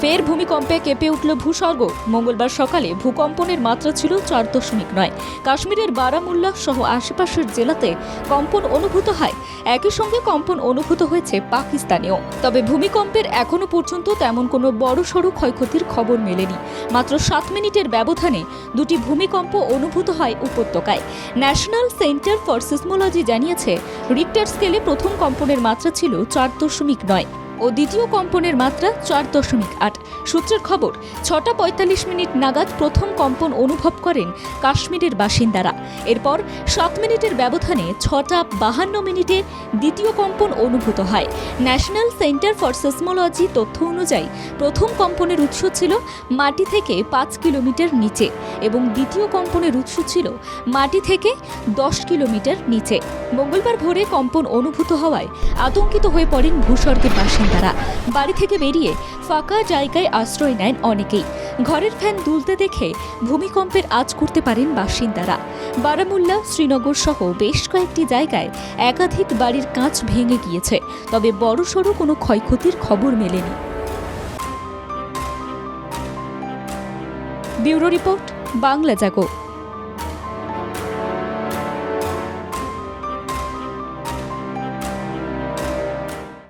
ফের ভূমিকম্পে কেঁপে উঠল ভূস্বর্গ। মঙ্গলবার সকালে ভূকম্পনের মাত্রা ছিল চার দশমিক নয়। কাশ্মীরের বারামুল্লাহ সহ আশেপাশের জেলাতে কম্পন অনুভূত হয়। একই সঙ্গে কম্পন অনুভূত হয়েছে পাকিস্তানেও। তবে ভূমিকম্পের এখনও পর্যন্ত তেমন কোনো বড়সড় ক্ষয়ক্ষতির খবর মেলেনি। মাত্র সাত মিনিটের ব্যবধানে দুটি ভূমিকম্প অনুভূত হয় উপত্যকায়। ন্যাশনাল সেন্টার ফর সিসমোলজি জানিয়েছে, রিক্টার স্কেলে প্রথম কম্পনের মাত্রা ছিল চার দশমিক নয়। ও দ্বিতীয় কম্পনের মাত্রা চার দশমিক আট। সূত্রের খবর, ছটা পঁয়তাল্লিশ মিনিট নাগাদ প্রথম কম্পন অনুভব করেন কাশ্মীরের বাসিন্দারা। এরপর সাত মিনিটের ব্যবধানে ছটা বাহান্ন মিনিটে দ্বিতীয় কম্পন অনুভূত হয়। ন্যাশনাল সেন্টার ফর সেসমোলজি তথ্য অনুযায়ী, প্রথম কম্পনের উৎস ছিল মাটি থেকে পাঁচ কিলোমিটার নিচে এবং দ্বিতীয় কম্পনের উৎস ছিল মাটি থেকে দশ কিলোমিটার নিচে। মঙ্গলবার ভোরে কম্পন অনুভূত হওয়ায় আতঙ্কিত হয়ে পড়েন ভূস্বর্গের বাসিন্দারা বাড়ি থেকে বেরিয়ে ফাঁকা জায়গায় আশ্রয় নেন অনেকেই। ঘরের ফ্যান দুলতে দেখে ভূমিকম্পের আজ করতে পারেন বাসিন্দারা। বারামুল্লা, শ্রীনগর সহ বেশ কয়েকটি জায়গায় একাধিক বাড়ির কাঁচ ভেঙে গিয়েছে, তবে বড়সড় কোনো ক্ষয়ক্ষতির খবর মেলেনি। Bureau report, Bangla Jago.